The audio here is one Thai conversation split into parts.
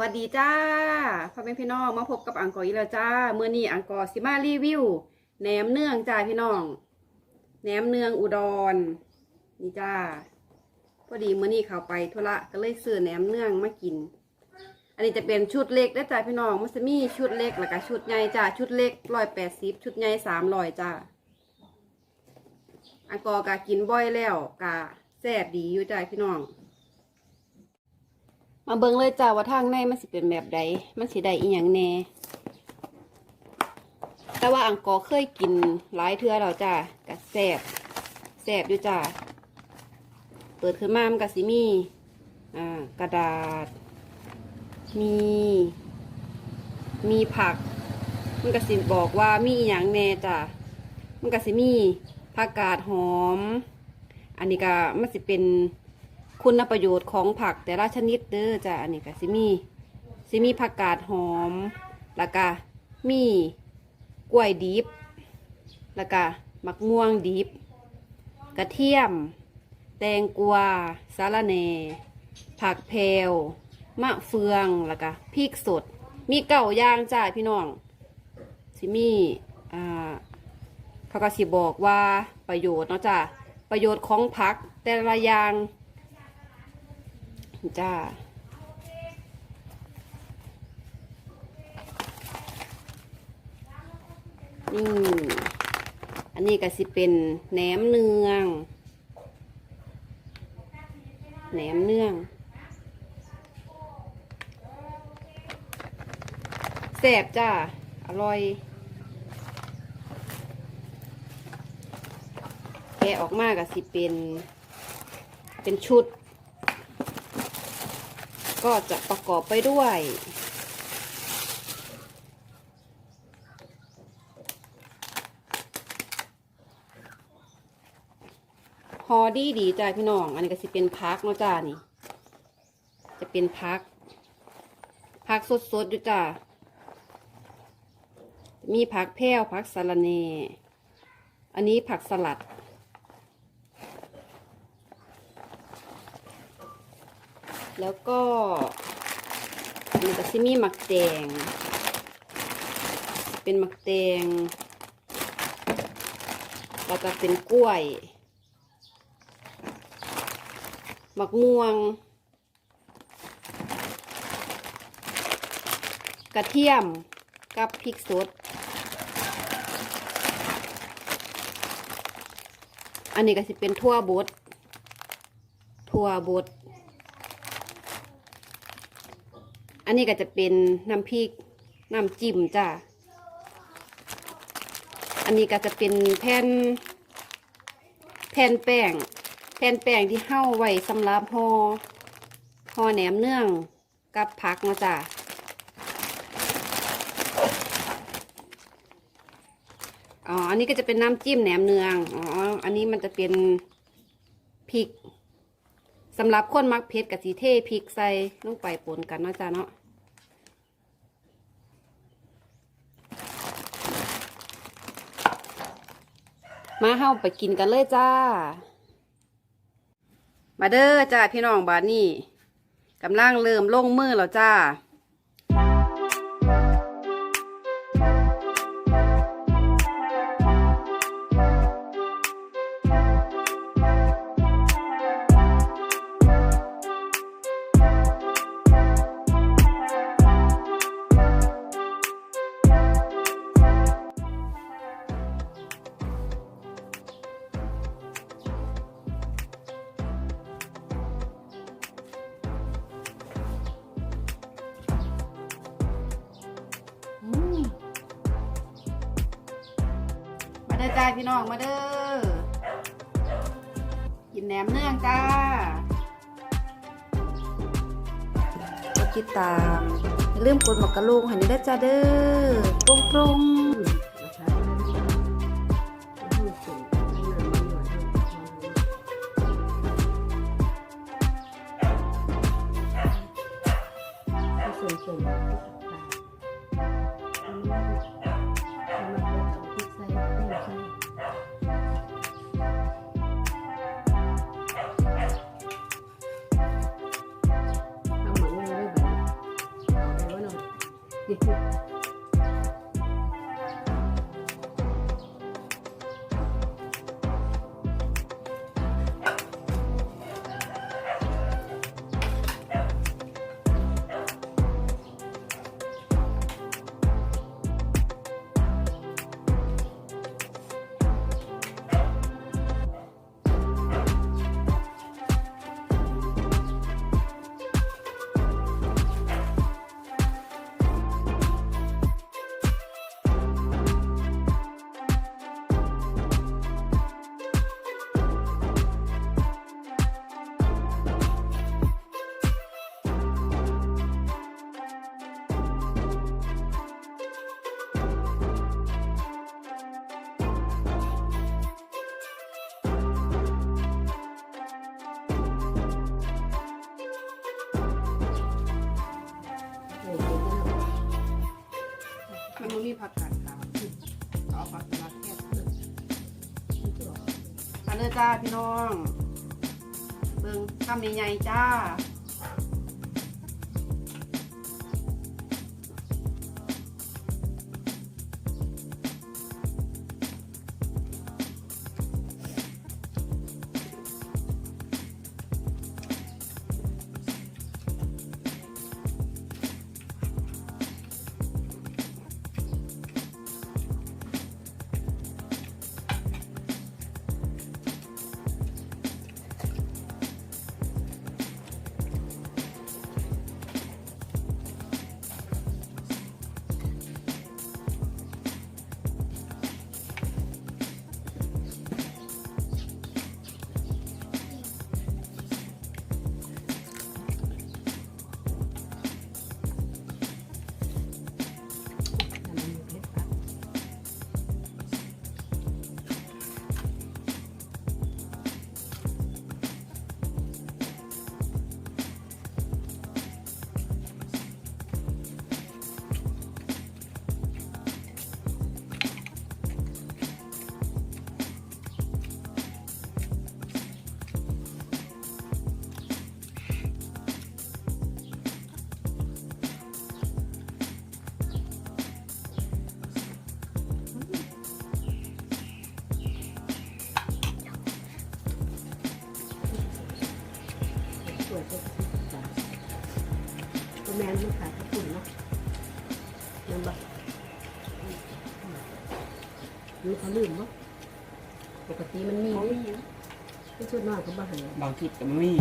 วัสดีจ้าพ่อแม่พี่น้องมาพบกับอังกอร์อีกแล้วจ้าเมื่อนี้อังกอร์สิมารีวิวแหนมเนืองจ้าพี่น้องแหนมเนืองอุดรนี่จ้าพอดีเมื่อนี้เขาไปธุระก็เลยซื้อแหนมเนืองมากิน อันนี้จะเป็นชุดเล็กได้จ้าพี่น้องมันจะมีชุดเล็กแล้วก็ชุดใหญ่จ้าชุดเล็กร้อยแปดสิบชุดใหญ่สามร้อยจ้าอังกอร์กะกินบ่อยแล้วกะแซ่บดีอยู่จ้าพี่น้อง มาเบิ่งเลยจ้าว่าทางในมันสิเป็นแบบใดมันสิได้อีหยังแน่ แต่ว่าอังกอเคยกินหลายเทื่อแล้วจ้ากะแซ่บแซ่บอยู่จ้าเปิดขึ้นมามันก็สิมีอ่ากระดาษ มี มีผัก มันก็สิบอกว่ามีอีหย่างแน่จ้ามันก็สิมีผักกาดหอม อันนี้ก็มันสิเป็น คุณประโยชน์ของผักแต่ละชนิดเด้อจ้ะอันนี้ก็สิมีสิมีผักกาดหอมแล้วก็มีกล้วยดิบแล้วก็มะม่วงดิบ กระเทียม แตงกวาสาระแหน่ผักแพรวมะเฟืองแล้วก็พริกสด มีเก่าย่างจ้าพี่น้องสิมีอ่าเขาก็สิบอกว่าประโยชน์เนาะจ้าประโยชน์ของผักแต่ละอย่าง จ้านี่อันนี้ก็สิเป็นแหนมเนือง แหนมเนืองแซ่บจ้า อร่อยแกะออกมาก็สิเป็น เป็นชุด ก็จะประกอบไปด้วย ฮอดี้ดีจ้าพี่น้อง อันนี้ก็สิเป็นพักเนาะจ้านี่ จะเป็นพัก พักสดๆอยู่จ้ามีผักแพรวผักสะระเน อันนี้ผักสลัด แล้วก็อันนี้ก็ซิมีหมักแดง เป็นหมักแดงแล้วก็เป็นกล้วยหมักม่วง กระเทียมกับพริกสด อันนี้ก็สิเป็นทั่วบดทั่วบด อันนี้ก็จะเป็นน้ำพริกน้ำจิ้มจ้ะอันนี้ก็จะเป็นแผ่นแผ่นแป้งแผ่นแป้งที่เห่าไว้สำหรับห่อห่อแหนมเนื่องกับผักนะจ้ะอ๋อ อันนี้ก็จะเป็นน้ำจิ้มแหนมเนือง อ๋อ อันนี้มันจะเป็นพริก สำหรับคนมักเผ็ดกับสีเทพริกใส่ลงไปปนกันเนาะจ้าเนาะมาเฮาไปกินกันเลยจ้า มาเด้อจ้าพี่น้องบานนี้กำลังเริ่มลงมือแล้วจ้า จ้าพี่น้องมาเด้อกินแหนมเนื้องจ้าติดตามอย่าลืมกดหมกกระลุงห้นได้จ้าเด้อปรงปรงส่วนส่วน มันบ่มีผักกาดขาวเอาผักกาดแค่มาเด้อจ้าพี่น้อง เบิ่งคำใหญ่ๆจ้า วยก็จ้ะตัวแมนมันขาดกระปุ่นเนาะนั่นบ่มีเขาลืมบ่ปกติมันมีบ่เด้มีหยังที่ชุดนอนเขาบ่ให้บางทีก็ไม่มี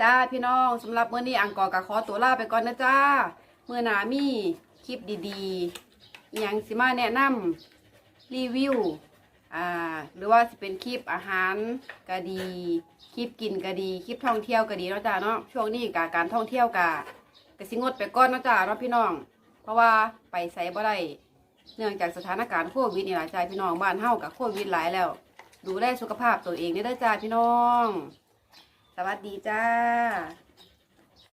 จ้าพี่น้องสำหรับเมื้อนี้อังกอร์กับขอตัวลาไปก่อนนะจ้าเมื้อหนามีคลิปดีๆอหยังสิมาแนะนำรีวิวอ่าหรือว่าจะเป็นคลิปอาหารก็ดี คลิปกินก็ดี คลิปท่องเที่ยวก็ดีเนาะจ้าเนาะช่วงนี้กการท่องเที่ยวกะกสิงดไปก่อนเนาะจ้าเนาะพี่น้อง เพราะว่าไปไสบ่ได้เนื่องจากสถานการณ์โควิดนี่หลายใจพี่น้องบ้านเฮากับโควิดหลายแล้ว ดูแลสุขภาพตัวเองเด้จ้าพี่น้อง สวัสดีจ้า